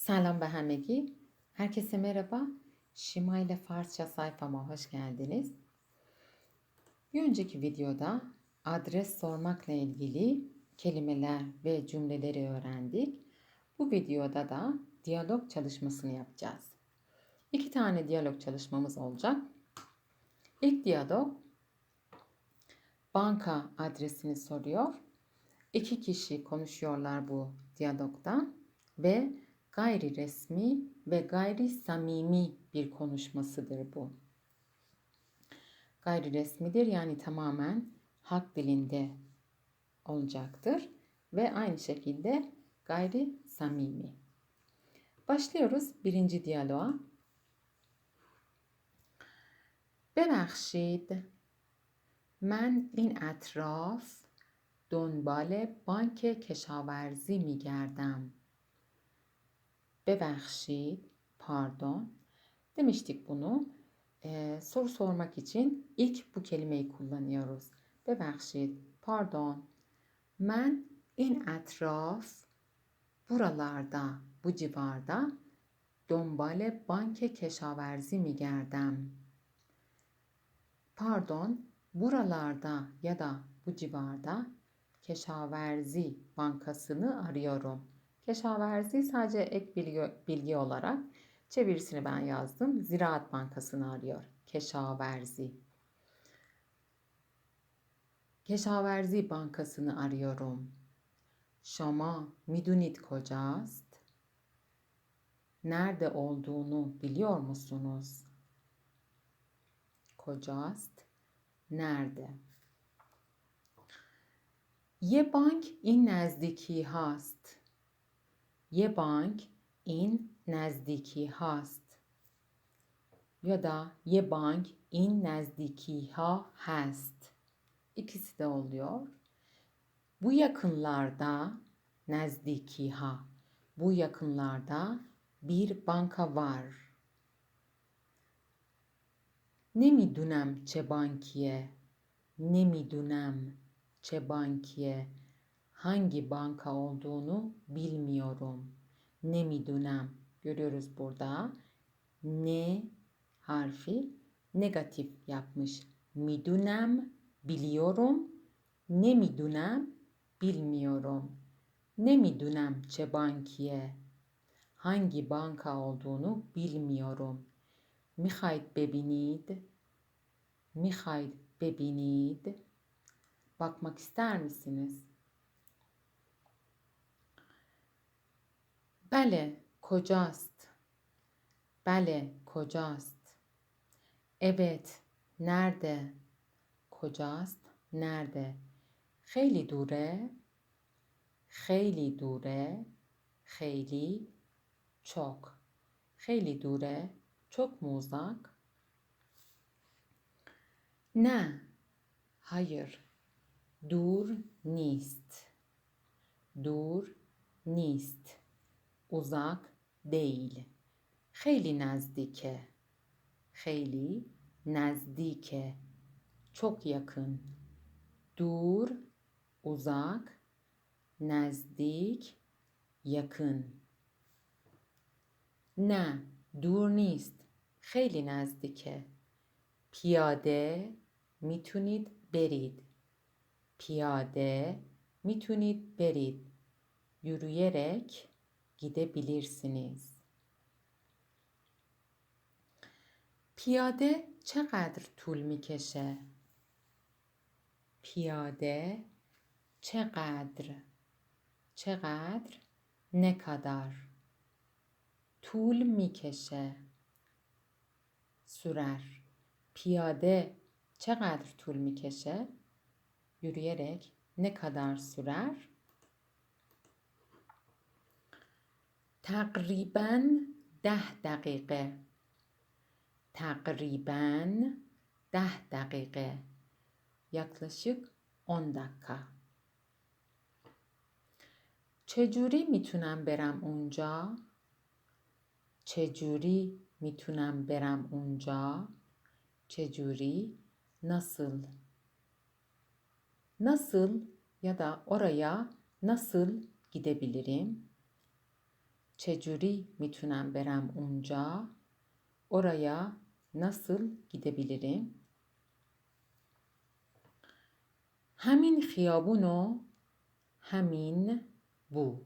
Selam ben Megi. Herkese merhaba. Şima ile Farsça sayfama hoş geldiniz. Bir önceki videoda adres sormakla ilgili kelimeler ve cümleleri öğrendik. Bu videoda da diyalog çalışmasını yapacağız. İki tane diyalog çalışmamız olacak. İlk diyalog banka adresini soruyor. İki kişi konuşuyorlar bu diyalogda ve gayri resmi ve gayri samimi bir konuşmasıdır bu. Gayri resmidir yani tamamen halk dilinde olacaktır ve aynı şekilde gayri samimi. Başlıyoruz birinci diyaloğa. ببخشید من این اطراف دنبال بانک کشاورزی می گردم. Bebekşid, pardon. Demiştik bunu. Ee, soru sormak için ilk bu kelimeyi kullanıyoruz. Bebekşid, pardon. Men in etraf buralarda, bu civarda banke keşaverzi mi gerdem? Pardon, buralarda ya da bu civarda Keşaverzi Bankası'nı arıyorum. Keşaverzi sadece ek bilgi, bilgi olarak çevirisini ben yazdım. Ziraat Bankası'nı arıyor. Keşaverzi. Keşaverzi Bankası'nı arıyorum. Şam'a midunit kocast. Nerede olduğunu biliyor musunuz? Kocast. Nerede? Ye bank in nezdiki hast. یه بانک این نزدیکی هست ya da ye bank in نزدیکی ها هست. İkisi de oluyor. Bu yakınlarda nezdiki ha. Bu yakınlarda bir banka var. نمیدونم چه بانکیه نمیدونم چه بانکیه Hangi banka olduğunu bilmiyorum. Ne midunam görüyoruz burada. Ne harfi negatif yapmış. Midunam biliyorum. Ne midunam bilmiyorum. Ne midunam çe bankiye hangi banka olduğunu bilmiyorum. Mihayd bebinid. Mihayd bebinid. Bakmak ister misiniz? بله کجاست؟ بله کجاست؟ Evet nerede کجاست؟ nerede خیلی دوره؟ خیلی دوره. خیلی çok خیلی دوره. mu uzak نه. hayır dur نیست. dur نیست. uzak değil. Kheyli nazdike. Kheyli nazdike. Çok yakın. Dur, uzak, nazdik, yakın. Ne, dur نیست. خیلی نزدیکه. پیاده میتونید برید. پیاده میتونید برید. Yürüyerek gidebilirsiniz. پیاده چقدر طول می‌کشه؟ پیاده چقدر چقدر نکادر طول می‌کشه sürer. پیاده چقدر طول می‌کشه yürüyerek ne kadar sürer? تقریبا ده دقیقه تقریبا ده دقیقه yaklaşık 10 dakika. چجوری می‌تونم برم اونجا؟ چجوری می‌تونم برم اونجا؟ چجوری nasıl? Nasıl ya da oraya nasıl gidebilirim? چجوری می‌تونم برم اونجا؟ oraya nasıl gidebilirim همین خیابونو همین بو.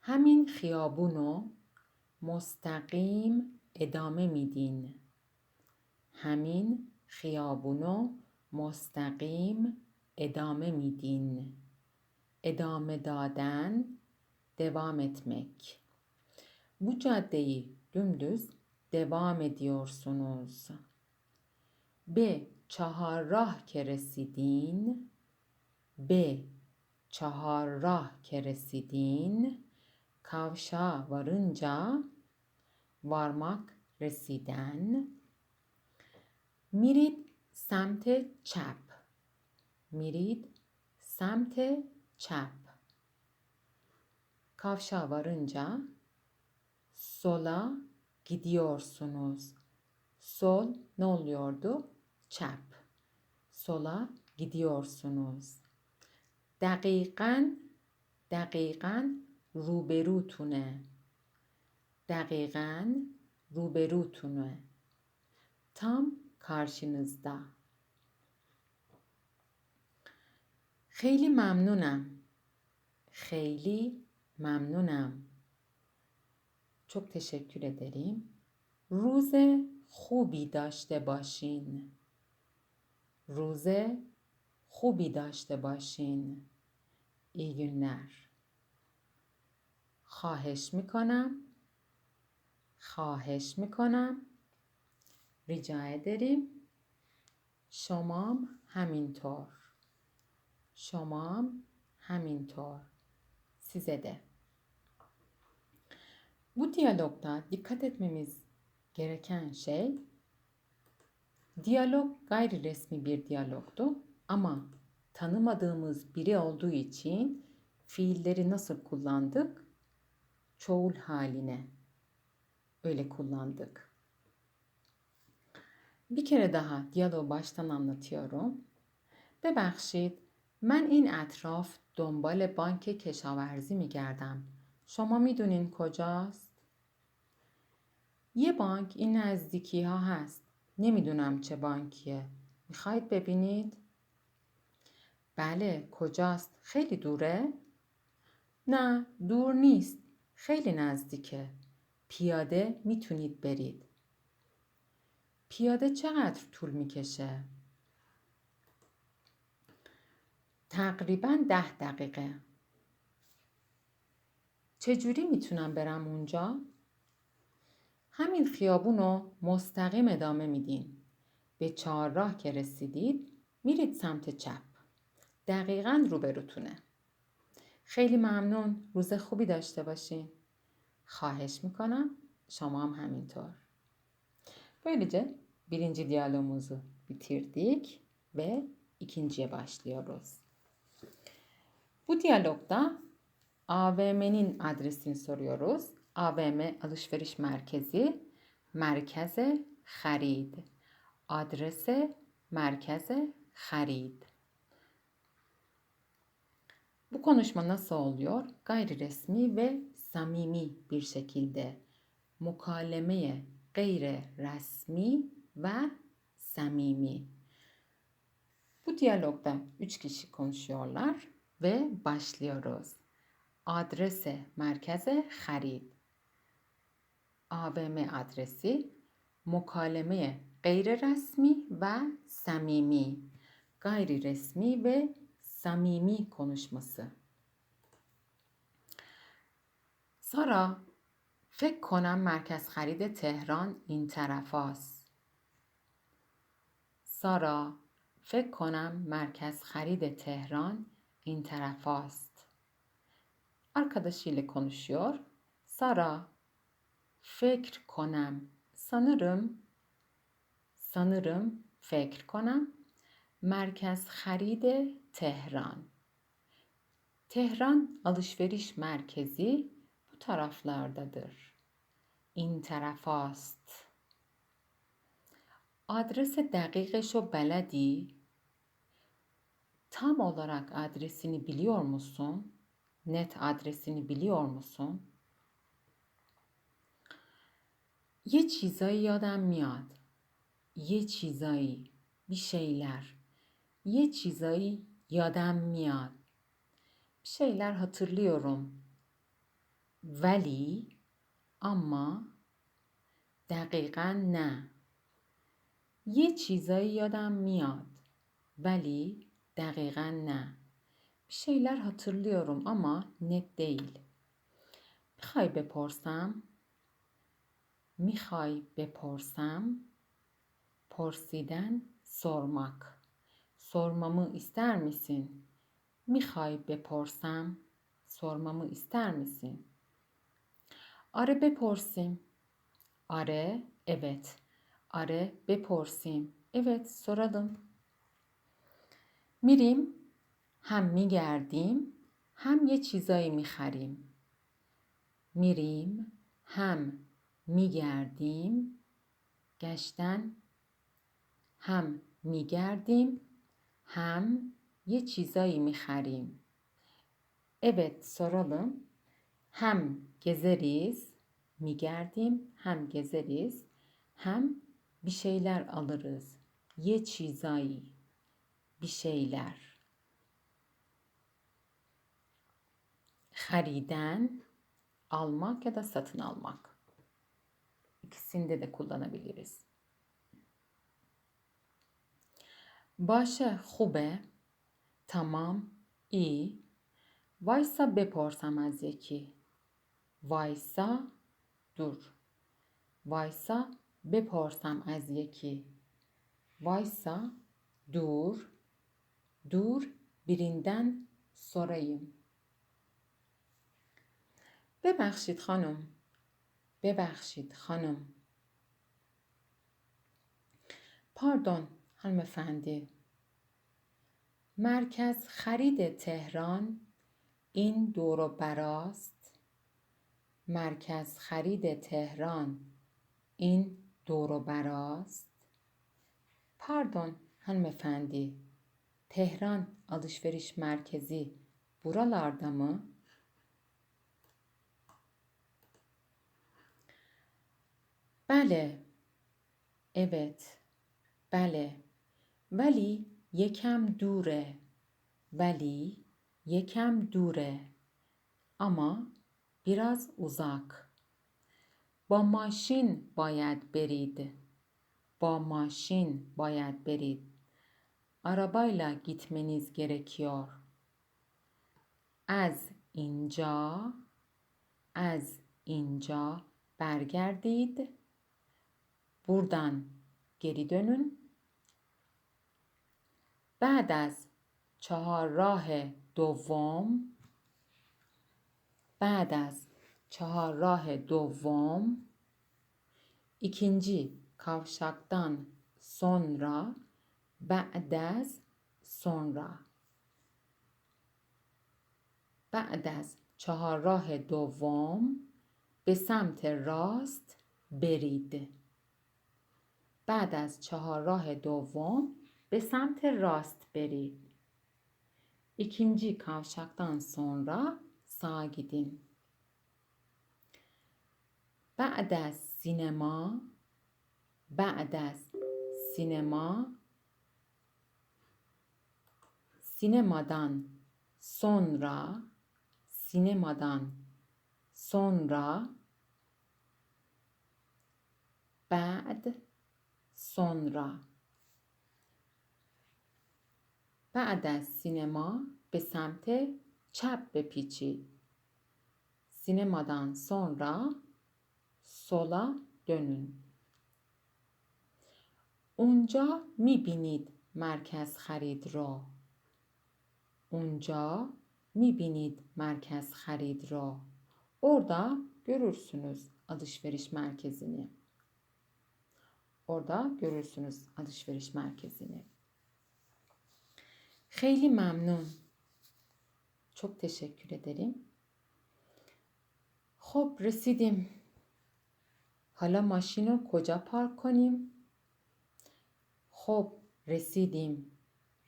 همین خیابونو مستقیم ادامه میدین. همین خیابونو مستقیم ادامه میدین. ادامه dağdan devam etmek. Bu caddeyi dümdüz devam ediyorsunuz. B. Çaharrah keresidin. B. Çaharrah keresidin. Kavşağa varınca varmak residen. Mirid semte çap. Mirid semte çap. Kavşağa varınca sola gidiyorsunuz. Sol ne oluyordu? Çap. Sola gidiyorsunuz. دقیقا دقیقا روبروتونه دقیقا روبروتونه tam karşınızda خیلی ممنونم خیلی ممنونم çok teşekkür ederim روز خوبی داشته باشین. روز خوبی داشته باشین. iyi günler خواهش می‌کنم. خواهش می‌کنم. rica ederim شمام همینطور. شمام همینطور. de bu diyalogda dikkat etmemiz gereken şey diyalog gayri resmi bir diyalogdu ama tanımadığımız biri olduğu için fiilleri nasıl kullandık? Çoğul haline öyle kullandık. Bir kere daha diyaloğu baştan anlatıyorum. ببخشید من این اطراف دنبال بانک کشاورزی میگردم. شما می‌دونین کجاست؟ یه بانک این نزدیکی ها هست. نمی‌دونم چه بانکیه. می‌خواید ببینید؟ بله کجاست؟ خیلی دوره؟ نه دور نیست. خیلی نزدیکه. پیاده می‌تونید برید. پیاده چقدر طول می‌کشه؟ تقریبا ده دقیقه. چجوری می‌تونم برم اونجا؟ همین خیابون رو مستقیم ادامه میدین. به چهارراه که رسیدید میرید سمت چپ. دقیقا روبروتونه. خیلی ممنون. روز خوبی داشته باشین. خواهش می‌کنم. شما هم همینطور. Böylece birinci diyalogumuzu bitirdik ve ikinciye başlıyoruz. Bu diyalogda AVM'nin adresini soruyoruz. AVM alışveriş merkezi, merkeze خرید. Adrese merkeze خرید. Bu konuşma nasıl oluyor? Gayri resmi ve samimi bir şekilde mukalemeye gayre resmi ve samimi. Bu diyalogda üç kişi konuşuyorlar ve başlıyoruz. آدرس مرکز خرید آبم آدرسی مکالمه غیر رسمی و صمیمی غیر رسمی و صمیمی کنوشması سارا فکر کنم مرکز خرید تهران این طرف هاست. سارا فکر کنم مرکز خرید تهران این طرف هاست. Arkadaşıyla konuşuyor. Sara فکر کنم sanırım sanırım فکر کنم merkez خرید تهران Tehran alışveriş merkezi bu taraflardadır. این طرف است. Adrese دقیقش و بلدی؟ Tam olarak adresini biliyor musun? Net adresini biliyor musun? یه چیزایی یادم میاد. یه چیزایی bir şeyler. یه چیزایی yadam میاد. Bir şeyler hatırlıyorum. Veli ama دقیقا نه. یه چیزایی یادم میاد. ولی دقیقا نه. Bir şeyler hatırlıyorum ama net değil. میخوای بپرسم؟ میخوای بپرسم؟ پرسیدن sormak. Sormamı ister misin? میخوای بپرسم؟ Sormamı ister misin? Are بپرسیم. Are, evet. Are بپرسیم. Evet, soralım. میریم هم میگردیم هم یه چیزایی میخریم. میریم هم میگردیم گشتن هم میگردیم هم یه چیزایی میخریم. Evet soralım. Hem gezeriz, migerdim, hem gezeriz, hem bir şeyler alırız. Ye çizayı, bir şeyler. Hariden, almak ya da satın almak. İkisinde de kullanabiliriz. Başa خوبه tamam iyi وایسا بپرسم از یکی وایسا دور وایسا بپرسم از یکی وایسا dur dur birinden sorayım ببخشید خانم. ببخشید خانم. پاردون hanımefendi مرکز خرید تهران. این دور و براست. مرکز خرید تهران. این دور و براست. Pardon hanımefendi. Tehran alışveriş merkezi buralarda mı? Bale. Evet. Bale. Vali yekam dure. Vali Yekem dure ama biraz uzak. Ba maşin bayad berid. Ba maşin bayad berid. Arabayla gitmeniz gerekiyor. Az inca az inca bergerdid. Buradan geri dönün. بعد از چهارراه دوم بعد از çaharrah دوم ikinci kavşaktan sonra بعد از sonra بعد از چهارراه دوم به سمت راست برید. بعد از چهار راه دوم به سمت راست برید. اکیمجی کافشاکتان سونرا سا گیدین. بعد از سینما بعد از سینما سینما دان سونرا سینما دان سونرا بعد sonra بعد از سینما به سمت چپ بپیچید. Sinemadan sonra sola dönün. اونجا میبینید مرکز خرید را. اونجا میبینید مرkez خرید را. Orada görürsünüz alışveriş merkezini. Orada görürsünüz alışveriş merkezini. Heyli memnun. Çok teşekkür ederim. Hop residim. Hala maşino koca park konim. Hop residim.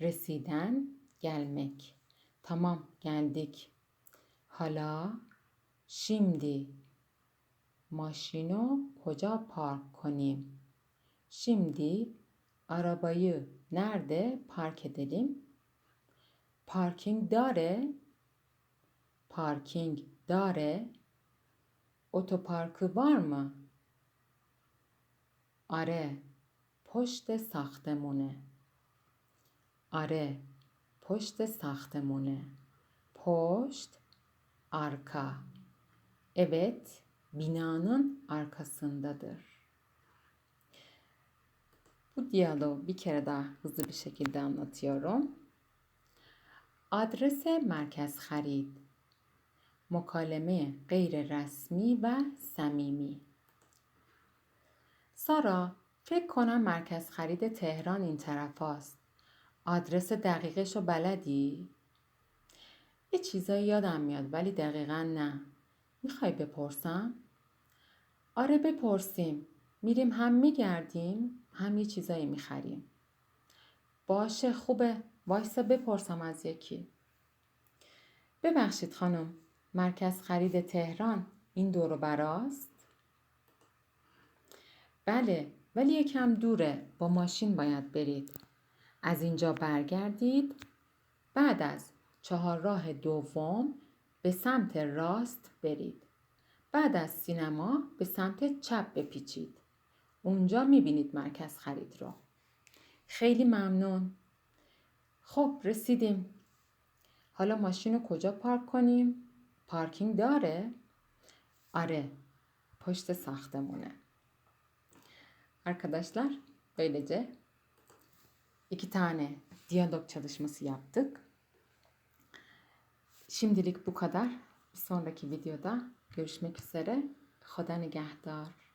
Residen gelmek. Tamam geldik. Hala şimdi maşino koca park konim. Şimdi arabayı nerede park edelim? Parking dare. Parking dare. Otoparkı var mı? Are. پشت ساختمونه. Are. پشت ساختمونه. Poşt arka. Evet, binanın arkasındadır. Bu diyaloğu bir kere daha hızlı bir şekilde anlatıyorum. آدرس مرکز خرید مکالمه غیر رسمی و صمیمی سارا فکر کنم مرکز خرید تهران این طرف است. آدرس دقیقش رو بلدی؟ یه چیزایی یادم میاد ولی دقیقا نه. می‌خوای بپرسم؟ آره بپرسیم. میریم هم میگردیم هم یه چیزایی می‌خریم. باشه خوبه. وایسا بپرسم از یکی. ببخشید خانم. مرکز خرید تهران این دور براست؟ بله ولی یکم دوره با ماشین باید برید از اینجا برگردید بعد از چهارراه دوم به سمت راست برید بعد از سینما به سمت چپ بپیچید اونجا میبینید مرکز خرید رو خیلی ممنون خب رسیدیم حالا ماشین رو کجا پارک کنیم؟ پارکینگ داره؟ آره پشت ساختمونه Arkadaşlar böylece iki tane diyalog çalışması yaptık. Şimdilik bu kadar. Bir sonraki videoda görüşmek üzere. Hoda nigahdar.